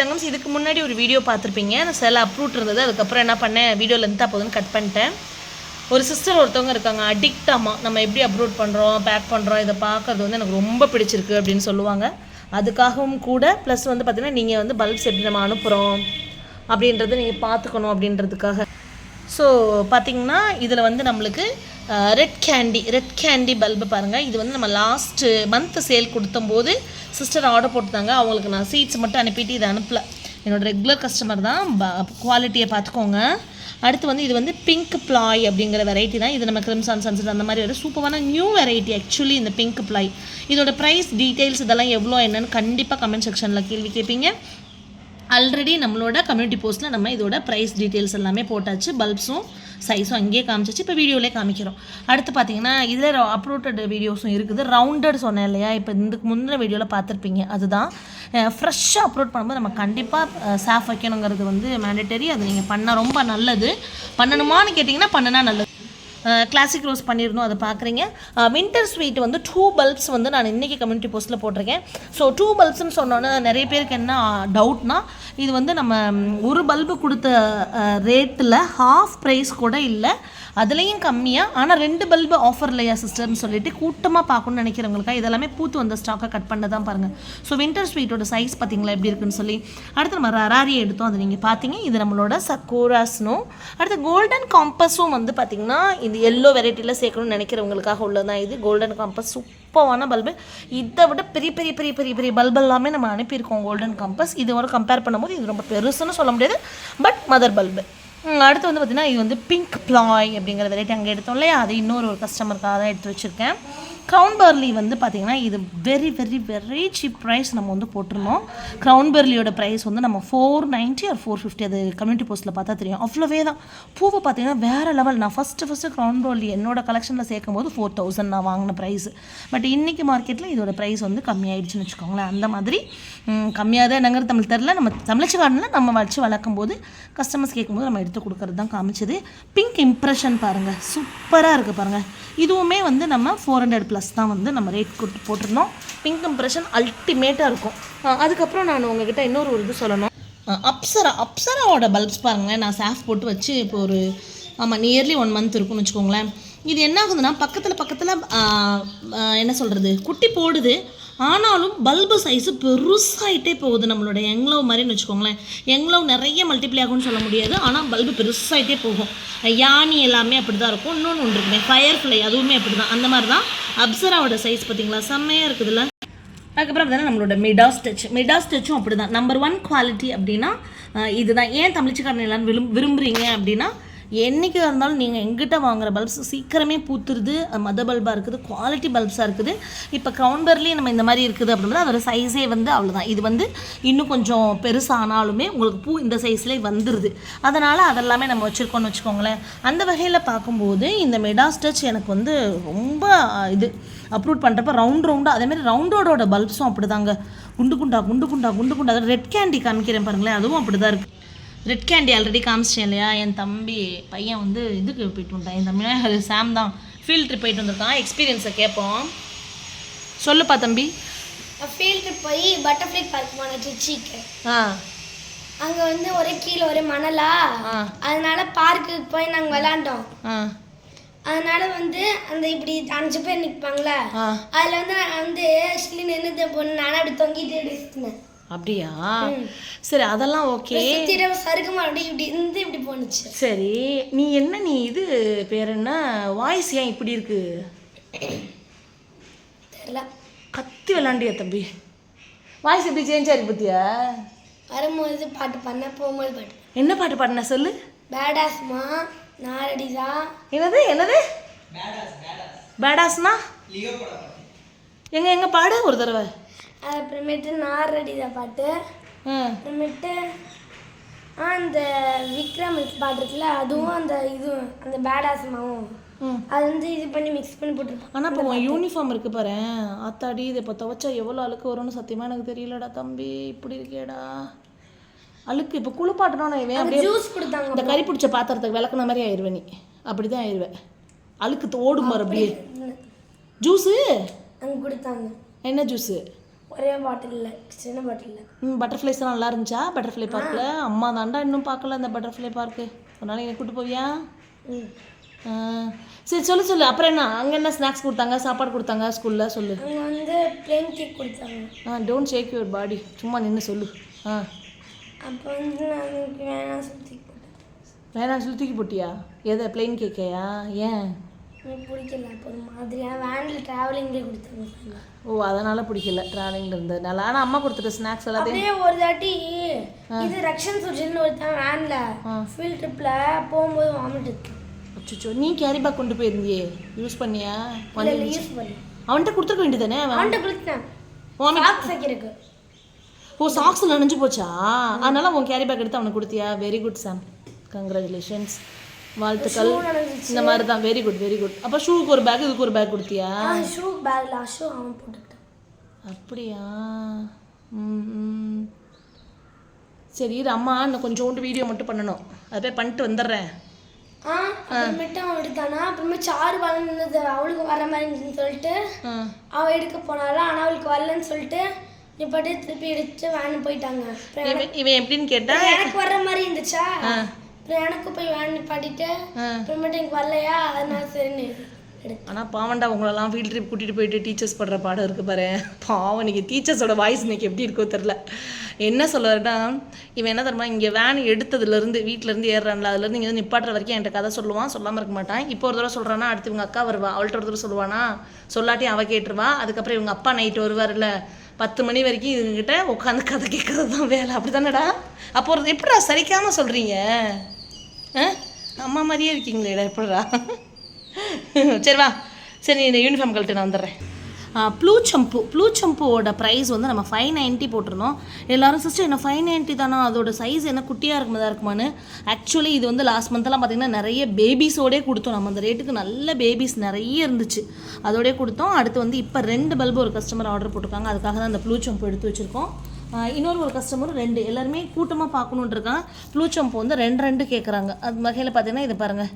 தங்கம்ஸ் இதுக்கு முன்னாடி ஒரு வீடியோ பார்த்துருப்பீங்க. நான் சில அப்ரூட் இருந்தது. அதுக்கப்புறம் என்ன பண்ணேன்? வீடியோ லென்த்தாக போகுதுன்னு கட் பண்ணிட்டேன். ஒரு சிஸ்டர் ஒருத்தவங்க இருக்காங்க. அடிக்ட் நம்ம எப்படி அப்ரூட் பண்ணுறோம் பேக் பண்ணுறோம் இதை பார்க்கறது வந்து எனக்கு ரொம்ப பிடிச்சிருக்கு அப்படின்னு சொல்லுவாங்க. அதுக்காகவும் கூட ப்ளஸ் வந்து பார்த்திங்கன்னா நீங்கள் வந்து பல்ப்ஸ் எப்படி நம்ம அனுப்புகிறோம் அப்படின்றத நீங்கள் பார்த்துக்கணும் அப்படின்றதுக்காக. ஸோ பார்த்தீங்கன்னா இதில் வந்து நம்மளுக்கு red candy red candy bulb பாருங்கள் இது வந்து நம்ம லாஸ்ட்டு மந்த் சேல் கொடுத்தம்போது சிஸ்டர் ஆர்டர் போட்டுருந்தாங்க அவங்களுக்கு நான் சீட்ஸ் மட்டும் அனுப்பிட்டு இதை அனுப்பல. என்னோடய ரெகுலர் கஸ்டமர் தான். குவாலிட்டியை பார்த்துக்கோங்க. அடுத்து வந்து இது வந்து பிங்க் ப்ளாய் அப்படிங்கிற வெரைட்டி தான். இது நம்ம கிரிம்சான் சன்செட் அந்த மாதிரி ஒரு சூப்பரான நியூ வெரைட்டி ஆக்சுவலி இந்த பிங்க் ப்ளாய் இதோட ப்ரைஸ் டீட்டெயில்ஸ் இதெல்லாம் எவ்வளோ என்னன்னு கண்டிப்பாக கமெண்ட் செக்ஷனில் கேள்வி கேட்பீங்க ஆல்ரெடி நம்மளோட கம்யூனிட்டி போஸ்ட்டில் நம்ம இதோட ப்ரைஸ் டீட்டெயில்ஸ் எல்லாமே போட்டாச்சு. பல்ப்ஸும் சைஸும் அங்கேயே காமிச்சிச்சு. இப்போ வீடியோலேயே காமிக்கிறோம். அடுத்து பார்த்தீங்கன்னா இதில் அப்லோட்டட் வீடியோஸும் இருக்குது. ரவுண்டட் சொன்னேன் இல்லையா? இப்போ இதுக்கு முந்தின வீடியோவில் பார்த்துருப்பீங்க அதுதான். ஃப்ரெஷ்ஷாக அப்லோட் பண்ணும்போது நம்ம கண்டிப்பாக சேஃப் வைக்கணுங்கிறது வந்து மேண்டட்டரி அது நீங்கள் பண்ணால் ரொம்ப நல்லது. பண்ணணுமான்னு கேட்டிங்கன்னா பண்ணுனா நல்லது. கிளாசிக் ரோஸ் பண்ணியிருந்தோம் அதை பார்க்குறீங்க. வின்டர் ஸ்வீட் வந்து டூ பல்ப்ஸ் வந்து நான் இன்றைக்கி கம்யூனிட்டி போஸ்ட்டில் போட்டிருக்கேன். ஸோ டூ பல்ப்ஸ்னு சொன்னோன்னே நிறைய பேருக்கு என்ன டவுட்னா இது வந்து நம்ம ஒரு பல்பு கொடுத்த ரேட்டில் ஹாஃப் ப்ரைஸ் கூட இல்லை. அதுலேயும் கம்மியாக ஆனால் ரெண்டு பல்பு ஆஃபர் இல்லையா சிஸ்டர்னு சொல்லிட்டு கூட்டமாக பார்க்கணும்னு நினைக்கிறவங்களுக்காக இதெல்லாமே பூத்து வந்த ஸ்டாக்கை கட் பண்ண தான் பாருங்கள் ஸோ வின்டர் ஸ்வீட்டோட சைஸ் பார்த்தீங்களா எப்படி இருக்குன்னு சொல்லி. அடுத்து நம்ம ரராரியை எடுத்தோம் அதை நீங்கள் பார்த்தீங்க இது நம்மளோட சக்கோராஸ்னும் அடுத்து கோல்டன் காம்பஸும் வந்து பார்த்திங்கன்னா இது எல்லோ வெரைட்டியில் சேர்க்கணும்னு நினைக்கிறவங்களுக்காக உள்ளதான் இது. கோல்டன் காம்பஸ் சூப்பரான பல்பு இதை விட பெரிய பெரிய பெரிய பெரிய பெரிய பல்பு எல்லாமே நம்ம அனுப்பியிருக்கோம் கோல்டன் காம்பஸ் இதோட கம்பேர் பண்ணும்போது இது ரொம்ப பெருசுன்னு சொல்ல முடியாது. பட் மதர் பல்பு அடுத்து வந்து பார்த்தீங்கன்னா இது வந்து பிங்க் ப்ளாய் அப்படிங்கிற வெரைட்டி அங்கே எடுத்தோம் இல்லையா? அது இன்னொரு ஒரு கஸ்டமருக்காக தான் எடுத்து வச்சுருக்கேன். க்ரௌன் பர்லி வந்து பார்த்தீங்கன்னா இது very very very cheap price நம்ம வந்து போட்டிருந்தோம். க்ரௌன் பர்லியோட ப்ரைஸ் வந்து நம்ம four ninety or four fifty அது கம்யூனிட்டி போஸ்ட்டில் பார்த்தா தெரியும். அவ்வளோவே தான். பூவை பார்த்தீங்கன்னா வேறு லெவல் நான் ஃபஸ்ட்டு ஃபஸ்ட்டு க்ரௌன் பர்லி என்னோட கலெக்ஷனில் சேர்க்கும் போது ஃபோர் தௌசண்ட் நான் வாங்கின ப்ரைஸ் பட் இன்றைக்கி மார்க்கெட்டில் இதோட ப்ரைஸ் வந்து கம்மியாயிடுச்சுன்னு வச்சுக்கோங்களேன். அந்த மாதிரி கம்மியாக தான் என்னங்கிறது தமிழ் தெரில நம்ம தமிழச்சி கார்டனில் நம்ம வச்சு வளர்க்கும் போது கஸ்டமர்ஸ் கேட்கும்போது நம்ம எடுத்து கொடுக்கறது தான் காமிச்சது. பிங்க் இம்ப்ரெஷன் பாருங்கள் சூப்பராக இருக்குது பாருங்கள் இதுவுமே வந்து நம்ம ஃபோர் ஹண்ட்ரட் ப்ளஸ் ப்ளஸ் தான் வந்து நம்ம ரேட் கொடுத்து போட்டிருந்தோம். பிங்க் கம்ப்ரெஷன் அல்டிமேட்டாக இருக்கும். அதுக்கப்புறம் நான் உங்ககிட்ட இன்னொரு ஒரு இது சொல்லணும். அப்சரா அப்சராவோட பல்ப்ஸ் பாருங்களேன். நான் சாஃப் போட்டு வச்சு இப்போ ஒரு ஆமாம் நியர்லி ஒன் மந்த் இருக்கும்னு வச்சுக்கோங்களேன். இது என்ன ஆகுதுன்னா பக்கத்தில் பக்கத்தில் என்ன சொல்கிறது குட்டி போடுது. ஆனாலும் பல்பு சைஸு பெருசாயிட்டே போகுது நம்மளோட எங்லவ் மாதிரின்னு வச்சுக்கோங்களேன். எங்லவ் நிறைய மல்டிப்ளை ஆகும்னு சொல்ல முடியாது. ஆனால் பல்பு பெருசாகிட்டே போகும். யானி எல்லாமே அப்படி தான் இருக்கும். இன்னொன்று ஒன்று இருக்குமே ஃபயர் ஃப்ளை அதுவுமே அப்படி தான் அந்த மாதிரி தான் அப்சராவோட சைஸ் பார்த்தீங்களா? செம்மையாக இருக்குதுல்ல. அதுக்கப்புறம் பார்த்தீங்கன்னா நம்மளோட மிடா ஸ்டெச் மிடா ஸ்டெச்சும் அப்படி தான் நம்பர் ஒன் குவாலிட்டி அப்படின்னா இதுதான். ஏன் தமிழ்ச்சிக்காரன் எல்லாம் விரும் விரும்புகிறீங்க அப்படின்னா என்றைக்கு இருந்தாலும் நீங்கள் எங்கிட்ட வாங்குற பல்ப்ஸ் சீக்கிரமே பூத்துருது. மத பல்பாக இருக்குது குவாலிட்டி பல்ப்ஸாக இருக்குது. இப்போ கவுண்டர்லேயே நம்ம இந்த மாதிரி இருக்குது அப்படின்னா அதோட சைஸே வந்து அவ்வளோதான் இது வந்து இன்னும் கொஞ்சம் பெருசானாலுமே உங்களுக்கு பூ இந்த சைஸ்லேயே வந்துடுது அதனால் அதெல்லாமே நம்ம வச்சுருக்கோம்னு வச்சுக்கோங்களேன். அந்த வகையில் பார்க்கும்போது இந்த மெடா ஸ்டெச் எனக்கு வந்து ரொம்ப இது அப்ரூவ் பண்ணுறப்ப ரவுண்ட் ரவுண்டாக அதேமாதிரி ரவுண்டோட பல்ப்ஸும் அப்படிதாங்க. குண்டு குண்டா குண்டு குண்டா குண்டு குண்டா. ரெட் கேண்டி காமிக்கிறேன் பாருங்களேன் அதுவும் அப்படி தான் இருக்குது ரெட் கேண்டி ஆல்ரெடி காமிச்சிட்டேன் இல்லையா? என் தம்பி பையன் வந்து இதுக்கு போயிட்டு வந்தான். என் தம்பினா அது சாம் தான். ஃபீல்ட் ட்ரிப் போயிட்டு வந்திருக்கான். எக்ஸ்பீரியன்ஸை கேட்போம் சொல்லுப்பா தம்பி. ஃபீல்டு ட்ரிப் போய் பட்டர்ஃப்ளை பார்க் போன ட்ரிச்சிக்கு ஆ. அங்கே வந்து ஒரே கீழே ஒரே மணலா? அதனால பார்க்குக்கு போய் நாங்கள் விளாண்டோம் ஆ. அதனால வந்து அந்த இப்படி அஞ்சு பேர் நிற்பாங்களே அதில் வந்து நான் வந்து ஆக்சுவலி நின்றுட்டு பொண்ணு நானும் அப்படி தொங்கிட்டு இப்படி சுத்தினேன் அப்படியா? சரி அதெல்லாம் ஓகே. சறுக்கு மறுபடியும் இப்படி இருந்து இப்படி போணுச்சு. சரி நீ என்ன நீ இது பேர் என்ன? வாய்ஸ் ஏன் இப்படி இருக்கு? தெரியல. கத்தி விளாண்டியா தம்பி? வாய்ஸ் இப்படி சேஞ்ச் ஆயிருக்கு பத்தியா? வரும்போது பாட்டு பண்ண போகும்போது பாட்டு என்ன பாட்டு பாடின சொல்லு? பேடாஸ்மா நாரடிதா? என்னது என்னது? பேடாஸ்னா எங்க எங்க பாடு ஒரு தடவை. அப்புறமேட்டு நாரடிதா பாட்டு. அப்புறமேட்டு ஆ அந்த விக்ரம் பாட்டு இருக்குல்ல அதுவும் அந்த இதுவும் அந்த பேடாஸ்மாவும் ம். அது வந்து இது பண்ணி மிக்ஸ் பண்ணி போட்டுருப்பான் ஆனால் இப்போ யூனிஃபார்ம் இருக்கு பாரு. ஆத்தாடி இதை இப்போ துவைச்சா எவ்வளோ அழுக்கு வரும்னு சத்தியமாக எனக்கு தெரியலடா தம்பி. இப்படி இருக்கேடா. அழுக்கு இப்போ குளிப்பாட்டணும் நான் ஜூஸ் கொடுத்தாங்க இந்த கறி பிடிச்ச பாத்திரத்துக்கு விளக்குன மாதிரி ஆயிடுவேன் நீ. அப்படி தான் ஆயிடுவேன் அழுக்கு தோடும் பாரு அப்படியே. ஜூஸு அங்கே கொடுத்தாங்க. என்ன ஜூஸு ஒரே பாட்டிலில் சின்ன பாட்டிலில் பட்டர்ஃப்ளைஸ் நல்லா இருந்துச்சா? பட்டர்ஃப்ளை பார்க்கில் அம்மா தாண்டா இன்னும் பார்க்கல அந்த பட்டர்ஃப்ளை பார்க்கு ஒரு நாளைக்கு என்னை கூட்டு போவியா? ம். சரி சொல்லு சொல்லு. அப்புறம் என்ன? அங்கே என்ன ஸ்நாக்ஸ் கொடுத்தாங்க? சாப்பாடு கொடுத்தாங்க ஸ்கூலில் சொல்லு. அங்கே வந்து பிளேன் கேக் கொடுத்தாங்க. ஆ டோன்ட் ஷேக் யுவர் பாடி சும்மா நின்று சொல்லு. ஆ. அப்போ வந்து நான் வேணாம் சுற்றி போட்டேன். வேணாம் சொல்லி தூக்கி போட்டியா? எதை? பிளெயின் கேக்கையா ஏன்? எனக்கு பிடிக்கல. அப்போ ஒரு மாதிரியான வேனில் ட்ராவலிங்லேயே கொடுத்தாங்க ஓ அதனால் பிடிக்கல. ட்ராவலிங்கில் இருந்ததுனால. ஆனால் அம்மா கொடுத்துட்ட ஸ்நாக்ஸ் எல்லாத்தையும். ஒரு தாட்டி இது ரக்ஷன் சுஜின்னு ஒருத்தன் வேன்ல ஃபீல்ட் ட்ரிப்ல போகும்போது வாமிட் எடுத்தான். அச்சோ நீ கேரி பேக் கொண்டு போயிருந்தியே? யூஸ் பண்ணியா? யூஸ் பண்ணி அவன்கிட்ட கொடுத்துருக்க வேண்டியதானே அவன்? அவன்கிட்ட கொடுத்தேன் சாக்ஸ் வைக்கிறதுக்கு. ஓ சாக்ஸ் நனைஞ்சு போச்சா? அதனால உன் கேரி பேக் எடுத்து அவனுக்கு கொடுத்தியா? வெரி குட் சாம் கங்க்ராச்சுலேஷன்ஸ் வாழ்த்துக்கள். இந்த மாதிரி தான் வெரி குட் வெரி குட் அப்போ ஷூக்கு ஒரு பேக் இதுக்கு ஒரு பேக் கொடுத்தியா? ஷூ பேக்ல ஷூ அவன் போட்டுக்கிட்டான். அப்படியா? ம். சரி அம்மா இன்னும் கொஞ்சோண்டு வீடியோ மட்டும் பண்ணணும். அதை போய் பண்ணிட்டு வந்துடுறேன். ஆ அப்புறமேட்டு அவன் எடுத்தானா? அப்புறமே சாரு வளர்ந்தது அவளுக்கு வர மாதிரி சொல்லிட்டு அவள் எடுக்க போனாலும் ஆனால் அவளுக்கு வரலன்னு சொல்லிட்டு நிப்பாட்டி திருப்பி எடுத்து வேன் போயிட்டாங்க. இவன் எப்படின்னு கேட்டா எனக்கு வர்ற மாதிரி இருந்துச்சா? எனக்கு போய் வேன் நிப்பாட்டிட்டு அப்புறமேட்டு எனக்கு வரலையா? அதனால சரின்னு ஆனால் பாவண்டா உங்களெல்லாம் ஃபீல்ட் ட்ரிப் கூட்டிகிட்டு போயிட்டு டீச்சர்ஸ் படுற பாடம் இருக்கு பாரு. பாவம் இன்னைக்கு டீச்சர்ஸோட வாய்ஸ் இன்னைக்கு எப்படி இருக்கோ தெரில என்ன சொல்லுவாருன்னா இவன் என்ன தெரியுமா இங்கே வேன் எடுத்ததுலேருந்து வீட்டிலேருந்து ஏறுறான்ல அதுலேருந்து இங்கே வந்து நிப்பாட்டுற வரைக்கும் என்கிட்ட கதை சொல்லுவான் சொல்லாமல் இருக்க மாட்டான். இப்போ ஒரு தடவை சொல்கிறானா அடுத்து இவங்க அக்கா வருவா. அவள்கிட்ட ஒரு தடவை சொல்லுவானா சொல்லாட்டி அவ கேட்டுருவா. அதுக்கப்புறம் இவங்க அப்பா நைட்டு வருவார்ல பத்து மணி வரைக்கும் இவங்ககிட்ட உட்காந்து கதை கேட்கறது தான் வேலை. அப்படி தானடா அப்போ ஒரு எப்படிடா சரிக்காமல் சொல்கிறீங்க ஆ? அம்மா மாதிரியே இருக்கீங்களேடா எப்படா சரி வா. சரி நீ இந்த யூனிஃபார்ம் கழட்டு நான் வந்துடுறேன். ப்ளூ சம்பு ப்ளூ சம்புவோட ப்ரைஸ் வந்து நம்ம ஃபைவ் நைன்ட்டி போட்டிருந்தோம். எல்லாரும் சிஸ்டர் என்ன ஃபைவ் நைன்ட்டி தானா? அதோட சைஸ் என்ன குட்டியாக இருக்குமதா இருக்குமான்னு? ஆக்சுவலி இது வந்து லாஸ்ட் மந்த்லாம் பார்த்தீங்கன்னா நிறைய பேபிஸோடே கொடுத்தோம். நம்ம அந்த ரேட்டுக்கு நல்ல பேபிஸ் நிறைய இருந்துச்சு. அதோடய கொடுத்தோம். அடுத்து வந்து இப்போ ரெண்டு பல்பு ஒரு கஸ்டமர் ஆர்டர் போட்டிருக்காங்க. அதுக்காக தான் அந்த ப்ளூ சம்பு எடுத்து வச்சுருக்கோம். இன்னொரு ஒரு கஸ்டமரும் ரெண்டு. எல்லாருமே கூட்டமாக பார்க்கணுன்னு இருக்காங்க ப்ளூ சம்பு வந்து ரெண்டு ரெண்டு கேட்குறாங்க அது வகையில் பார்த்தீங்கன்னா இது பாருங்கள்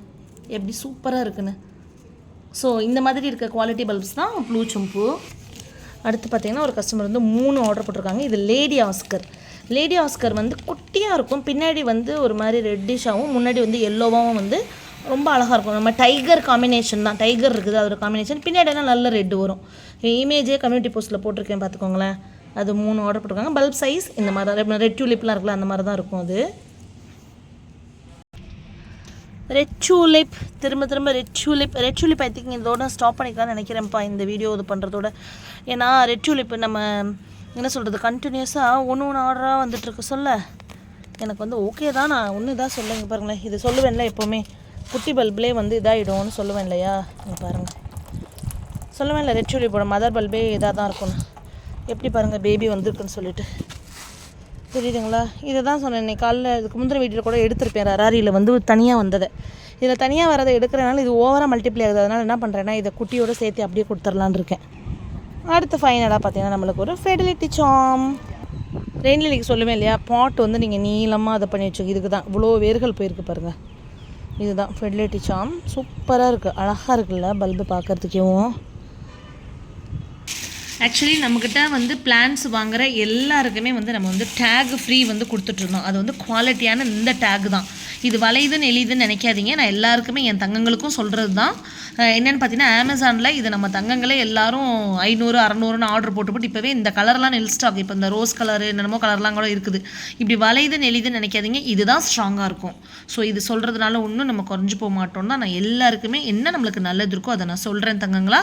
எப்படி சூப்பராக இருக்குன்னு. ஸோ இந்த மாதிரி இருக்க குவாலிட்டி பல்ப்ஸ் தான் ப்ளூ சம்பு அடுத்து பார்த்தீங்கன்னா ஒரு கஸ்டமர் வந்து மூணு ஆர்டர் போட்டிருக்காங்க. இது லேடி ஆஸ்கர் லேடி ஆஸ்கர் வந்து குட்டியாக இருக்கும். பின்னாடி வந்து ஒரு மாதிரி ரெட்டிஷாகவும் முன்னாடி வந்து எல்லோவாகவும் வந்து ரொம்ப அழகாக இருக்கும். நம்ம டைகர் காம்பினேஷன் தான். டைகர் இருக்குது அதோட காம்பினேஷன் பின்னாடினா நல்ல ரெட்டு வரும். இமேஜே கம்யூனிட்டி போஸ்ட்டில் போட்டிருக்கேன் பார்த்துக்கோங்களேன் அது மூணு ஆர்டர் போட்டிருக்காங்க. பல்ப் சைஸ் இந்த மாதிரி தான். ரெட் டியூலிப்லாம் இருக்குல்ல அந்த மாதிரி தான் இருக்கும் அது. ரெட் டியூலிப் திரும்ப திரும்ப red tulip red tulip I think இதோட ஸ்டாப் பண்ணிக்கலாம்னு நினைக்கிறேன்ப்பா இந்த வீடியோ இது பண்ணுறதோட ஏன்னா ரெட் டியூலிப் நம்ம என்ன சொல்கிறது கண்டினியூஸாக ஒன்று ஒன்று ஆர்டராக வந்துட்டுருக்கு சொல்ல. எனக்கு வந்து ஓகே தான். நான் ஒன்று இதாக சொல்லுங்க பாருங்களேன். இது சொல்லுவேன்ல எப்போவுமே. குட்டி பல்ப்லேயே வந்து இதாகிடும்னு சொல்லுவேன் இல்லையா? இங்க பாருங்கள் சொல்லுவேன்ல ரெட் டூலிப்போட மதர் பல்பே இதாக தான் இருக்கும்னு. எப்படி பாருங்கள் பேபி வந்திருக்குன்னு சொல்லிட்டு. புரியுதுங்களா இதை தான் சொன்னேன் இன்னைக்கு காலைல இதுக்கு முந்தின வீட்டில் கூட எடுத்திருப்பேன். ராரியில் வந்து தனியாக வந்ததை. இதில் தனியாக வரதை எடுக்கிறனால இது ஓவராக மல்டிப்ளை ஆகுது. அதனால் என்ன பண்ணுறேன்னா இதை குட்டியோட சேர்த்து அப்படியே கொடுத்துர்லான்னு இருக்கேன். அடுத்து ஃபைனலாக பார்த்தீங்கன்னா நம்மளுக்கு ஒரு ஃபெடிலிட்டி சாம் ரெயின் லிலிக்கு சொல்லுவேன் இல்லையா பாட் வந்து நீங்கள் நீளமாக அதை பண்ணி வச்சுக்கோ இதுக்கு தான் இவ்வளோ வேர்கள் போயிருக்கு பாருங்கள் இதுதான் ஃபெடிலிட்டி சாம் சூப்பராக இருக்குது அழகாக இருக்குல்ல பல்பு பார்க்குறதுக்கேவும் ஆக்சுவலி நம்மக்கிட்ட வந்து பிளான்ஸ் வாங்குகிற எல்லாருக்குமே வந்து நம்ம வந்து டேக் ஃப்ரீ வந்து கொடுத்துட்ருந்தோம் அது வந்து குவாலிட்டியான இந்த டேக் தான். இது வளையுதுன்னு எளிதுன்னு நினைக்காதீங்க. நான் எல்லாருக்குமே என் தங்கங்களுக்கும் சொல்கிறது தான் என்னென்னு பார்த்தீங்கன்னா அமேசானில் இது நம்ம தங்கங்களே எல்லாரும் ஐநூறு அறநூறுன்னு ஆர்டர் போட்டு போட்டு இப்போவே இந்த கலர்லாம் நெல் ஸ்டாக் இப்போ இந்த ரோஸ் கலரு என்னமோ கலர்லாம் கூட இருக்குது. இப்படி வளையுதுன்னு எளிதுன்னு நினைக்காதீங்க. இதுதான் ஸ்ட்ராங்காக இருக்கும். ஸோ இது சொல்கிறதுனால ஒன்றும் நம்ம குறைஞ்சி போக மாட்டோம் தான் நான் எல்லாருக்குமே என்ன நம்மளுக்கு நல்லது இருக்கோ அதை நான் சொல்கிறேன் தங்கங்களா.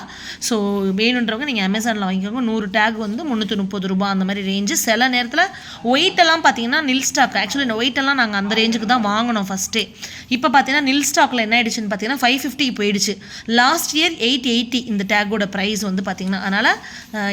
ஸோ வேணுன்றவங்க நீங்கள் அமேசானில் வாங்கிக்கோங்க. நூறு டேக் வந்து முந்நூற்றி முப்பது ரூபா அந்த மாதிரி ரேஞ்சு சில நேரத்தில் ஒயிட் எல்லாம் பார்த்தீங்கன்னா நில் ஸ்டாக் ஆக்சுவலி இந்த ஒயிட்டெல்லாம் நாங்கள் அந்த ரேஞ்சுக்கு தான் வாங்கினோம் ஃபஸ்ட்டே இப்போ பார்த்தீங்கன்னா நில் ஸ்டாக்கில் என்ன ஆயிடுச்சுன்னு பார்த்தீங்கன்னா ஃபைவ் ஃபிஃப்டி போயிடுச்சு. லாஸ்ட் இயர் எயிட் எயிட்டி இந்த டேக்கோட ப்ரைஸ் வந்து பார்த்தீங்கன்னா அதனால்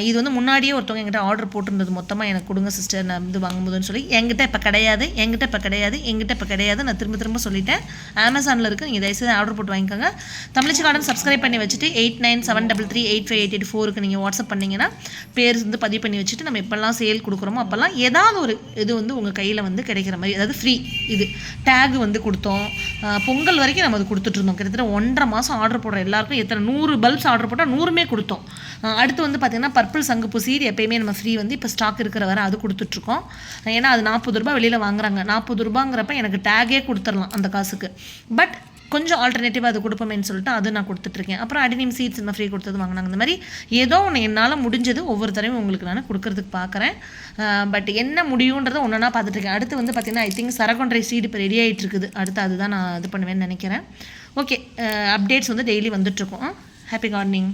இது வந்து முன்னாடியே ஒருத்தவங்க என்கிட்ட ஆர்டர் போட்டிருந்தது. மொத்தமாக எனக்கு கொடுங்க சிஸ்டர் நான் இது வாங்கும்போதுன்னு சொல்லி. என்கிட்ட இப்போ கிடையாது என்கிட்ட இப்போ கிடையாது என்கிட்ட இப்போ கிடையாது. நான் திரும்ப திரும்ப சொல்லிட்டேன். அமேசானில் இருக்குது நீங்கள் தயவுசெய்து ஆர்டர் போட்டு வாங்கிக்கோங்க. தமிழ்ச்சி கார்டன் சப்ஸ்கிரைப் பண்ணி வச்சுட்டு eight nine seven double three eight five eight eight ஃபோருக்கு நீங்கள் வாட்ஸ்அப் பண்ணிங்கன்னா பேர் வந்து பதிவு பண்ணி வச்சுட்டு நம்ம எப்போல்லாம் சேல் கொடுக்குறோமோ அப்போல்லாம் ஏதாவது ஒரு இது வந்து உங்கள் கையில் வந்து கிடைக்கிற மாதிரி அதாவது ஃப்ரீ இது. டேக் வந்து கொடுத்தோம். பொங்கல் வரைக்கும் நம்ம அது கொடுத்துட்ருந்தோம் கிட்டத்தட்ட ஒன்றரை மாதம் ஆர்டர் போடுற எல்லாருக்கும் எத்தனை நூறு பல்ப்ஸ் ஆர்டர் போட்டால் நூறுமே கொடுத்தோம். அடுத்து வந்து பார்த்திங்கன்னா பர்பிள் சங்குப்பூ சீர் எப்பயுமே நம்ம ஃப்ரீ வந்து இப்போ ஸ்டாக் இருக்கிற வரை அது கொடுத்துட்ருக்கோம் ஏன்னா அது நாற்பது ரூபாய் வெளியில் வாங்குறாங்க. நாற்பது ரூபாங்கிறப்ப எனக்கு டேகே கொடுத்துடலாம் அந்த காசுக்கு. பட் கொஞ்சம் ஆல்டர்னேட்டிவாக அது கொடுப்போமேன்னு சொல்லிட்டு அது நான் கொடுத்துட்ருக்கேன். அப்புறம் அடினியம் சீட்ஸ் நம்ம ஃப்ரீ கொடுத்தது வாங்கினாங்க. இந்த மாதிரி ஏதோ ஒன்று என்னால் முடிஞ்சது ஒவ்வொரு தடவையும் உங்களுக்கு நான் கொடுக்கறதுக்கு பார்க்குறேன் பட் என்ன முடியுன்றதை ஒன்றா பார்த்துட்ருக்கேன் அடுத்து வந்து பார்த்திங்கன்னா ஐ திங்க் சரகொன்றை சீடு இப்போ ரெடி ஆகிட்டு இருக்குது அடுத்து அதுதான் நான் இது பண்ணுவேன்னு நினைக்கிறேன். ஓகே அப்டேட்ஸ் வந்து டெய்லி வந்துட்டுருக்கோம் ஹாப்பி கார்டனிங்